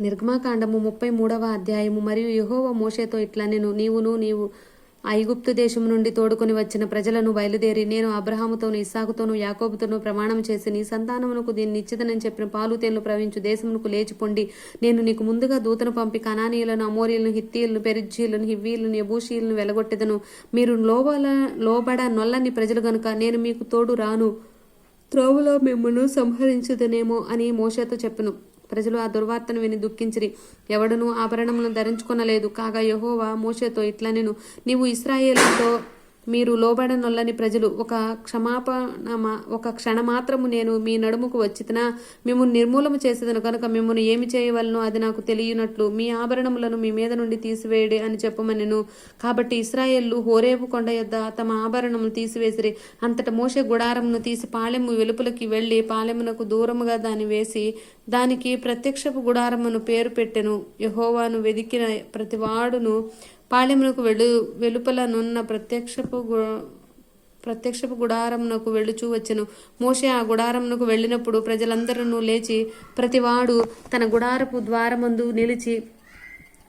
నిర్గమాకాండము ముప్పై మూడవ అధ్యాయము. మరియు యహోవ మోషేతో ఇట్లా నేను నీవును నీవు ఐగుప్తు దేశం నుండి తోడుకొని వచ్చిన ప్రజలను బయలుదేరి నేను అబ్రహాముతోను ఇస్సాకుతోను యాకోబుతోను ప్రమాణం చేసి నీ సంతానమునకు దీన్ని నిశ్చితనని చెప్పిన పాలు తేళ్ళు ప్రవహించు దేశమునకు లేచిపోండి నేను నీకు ముందుగా దూతను పంపి కనానీయులను అమోరియలను హిత్తీలను పెరిజ్జీలను హివ్వీలను యబూషీలను వెలగొట్టెదను. మీరు లోబల లోబడ నొల్లని ప్రజలు గనుక నేను మీకు తోడు రాను. త్రోవలో మిమ్మల్ని సంహరించుదనేమో అని మోషతో చెప్పెను. ప్రజలు ఆ దుర్వార్తను విని దుఃఖించిరి. ఎవడనూ ఆభరణములను ధరించుకొనలేదు. కాగా యహోవా మోషతో ఇట్లా నేను నీవు ఇస్రాయేలుతో మీరు లోబడనొల్లని ప్రజలు ఒక క్షమాపణ ఒక క్షణమాత్రము నేను మీ నడుముకు వచ్చిన మిమ్మల్ని నిర్మూలము చేసేదను కనుక మిమ్మల్ని ఏమి చేయవలనో అది నాకు తెలియనట్లు మీ ఆభరణములను మీ మీద నుండి తీసివేయడి అని చెప్పమనెను. కాబట్టి ఇస్రాయేళ్ళు హోరేపు కొండ యొద్ద తమ ఆభరణములు తీసివేసిరి. అంతట మోసే గుడారమును తీసి పాలెము వెలుపులకి వెళ్ళి పాలెమునకు దూరముగా దాన్ని వేసి దానికి ప్రత్యక్షపు గుడారమును పేరు పెట్టెను. యహోవాను వెదికిన ప్రతివాడును పాలెమునకు వెలు వెలుపలనున్న ప్రత్యక్షపు గు- ప్రత్యక్షపు గుడారమునకు వెళ్ళుచూ వచ్చెను. మోషే ఆ గుడారమునకు వెళ్ళినప్పుడు ప్రజలందరూ లేచి ప్రతివాడు తన గుడారపు ద్వారమందు నిలిచి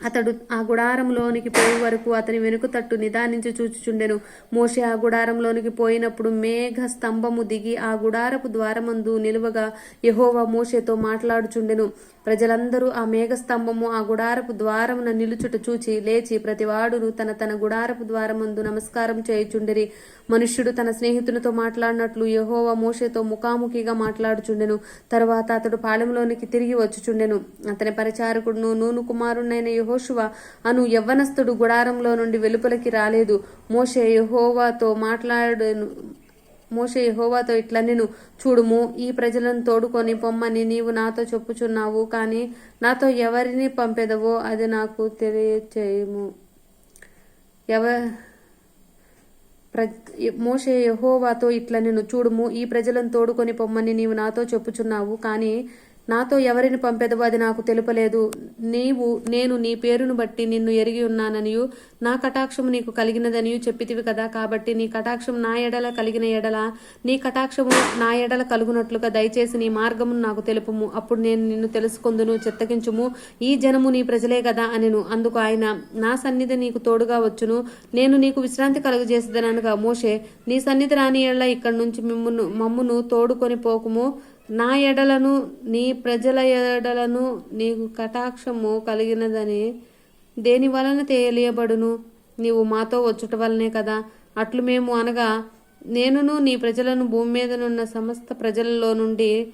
అతడు ఆ గుడారంలోనికి పోయే వరకు అతని వెనుక తట్టు నిదానించి చూచుచుండెను. మోషే ఆ గుడారంలోనికి పోయినప్పుడు మేఘ స్తంభము దిగి ఆ గుడారపు ద్వారమందు నిలువగా యహోవా మోషేతో మాట్లాడుచుండెను. ప్రజలందరూ ఆ మేఘ స్తంభము ఆ గుడారపు ద్వారమున నిలుచుట చూచి లేచి ప్రతివాడును తన తన గుడారపు ద్వారమందు నమస్కారం చేయుచుండిరి. మనుష్యుడు తన స్నేహితునితో మాట్లాడినట్లు యహోవా మోషేతో ముఖాముఖిగా మాట్లాడుచుండెను. తర్వాత అతడు పాలెంలోనికి తిరిగి వచ్చుచుండెను. అతని పరిచారకుడును నూను కుమారునైన యెహోషువ అను యవ్వనస్థుడు గుడారంలో నుండి వెలుపలికి రాలేదు. మోషే యహోవాతో మాట్లాడను మోషే యహోవాతో ఇట్లా నేను చూడుము ఈ ప్రజలను తోడుకొని పొమ్మని నీవు నాతో చెప్పుచున్నావు కానీ నాతో ఎవరిని పంపెదవో అది నాకు తెలియచేయము. ఎవ ప్ర మోషే యహోవాతో ఇట్లా నేను చూడుము ఈ ప్రజలను తోడుకొని పొమ్మని నీవు నాతో చెప్పుచున్నావు కానీ నాతో ఎవరిని పంపెదవో అది నాకు తెలుపలేదు. నీవు నేను నీ పేరును బట్టి నిన్ను ఎరిగి ఉన్నాననియు నా కటాక్షము నీకు కలిగినదనియు చెప్పితివి కదా కాబట్టి నీ కటాక్షం నా ఎడల కలిగిన ఎడల నీ కటాక్షము నా ఎడల కలుగునట్లుగా దయచేసి నీ మార్గమును నాకు తెలుపుము. అప్పుడు నేను నిన్ను తెలుసుకొందును చిత్తగించుము. ఈ జనము నీ ప్రజలే కదా అనెను. అందుకు ఆయన నా సన్నిధి నీకు తోడుగా వచ్చును. నేను నీకు విశ్రాంతి కలుగజేసేదనగా మోషే నీ సన్నిధి రాని ఎడల ఇక్కడి నుంచి మిమ్మును మమ్మును తోడుకొని పోకుము. నా ఎడలను నీ ప్రజల ఎడలను నీకు కటాక్షము కలిగినదని దేని వలన తెలియబడును? నీవు మాతో వచ్చుట వలనే కదా. అట్లు మేము అనగా నేనును నీ ప్రజలను భూమి మీదనున్న సమస్త ప్రజలలో నుండి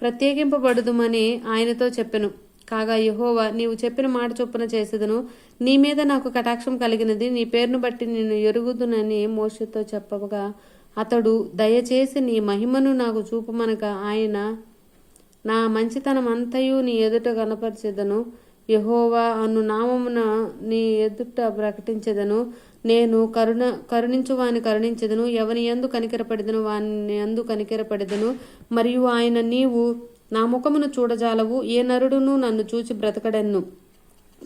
ప్రత్యేకింపబడుదుమని ఆయనతో చెప్పెను. కాగా యహోవా నీవు చెప్పిన మాట చొప్పున చేసేదను. నీ మీద నాకు కటాక్షం కలిగినది. నీ పేరును బట్టి నేను ఎరుగుదునని మోషతో చెప్పగా అతడు దయచేసి నీ మహిమను నాకు చూపమనక ఆయన నా మంచితనమంతయు నీ ఎదుట కనపరిచెదను. యహోవా అను నామమున నీ ఎదుట ప్రకటించెదను. నేను కరుణ కరుణించు వాని కరుణించెదను. ఎవని ఎందు కనికరపడిదను వాని ఎందు కనికరపడెదను. మరియు ఆయన నీవు నా ముఖమును చూడజాలవు. ఏ నరుడును నన్ను చూచి బ్రతకడెన్ను.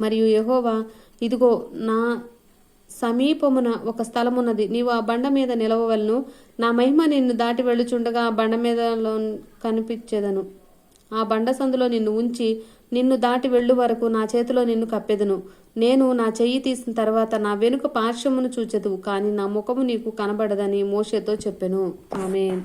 మరియు యహోవా ఇదిగో నా సమీపమున ఒక స్థలమున్నది. నీవు ఆ బండ మీద నిలవవలను. నా మహిమ నిన్ను దాటి వెళ్ళుచుండగా ఆ బండ మీద కనిపించేదను. ఆ బండ సందులో నిన్ను ఉంచి నిన్ను దాటి వెళ్ళు వరకు నా చేతిలో నిన్ను కప్పెదను. నేను నా చెయ్యి తీసిన తర్వాత నా వెనుక పార్శ్వమును చూచెదువు కానీ నా ముఖము నీకు కనబడదని మోషేతో చెప్పెను. ఆమె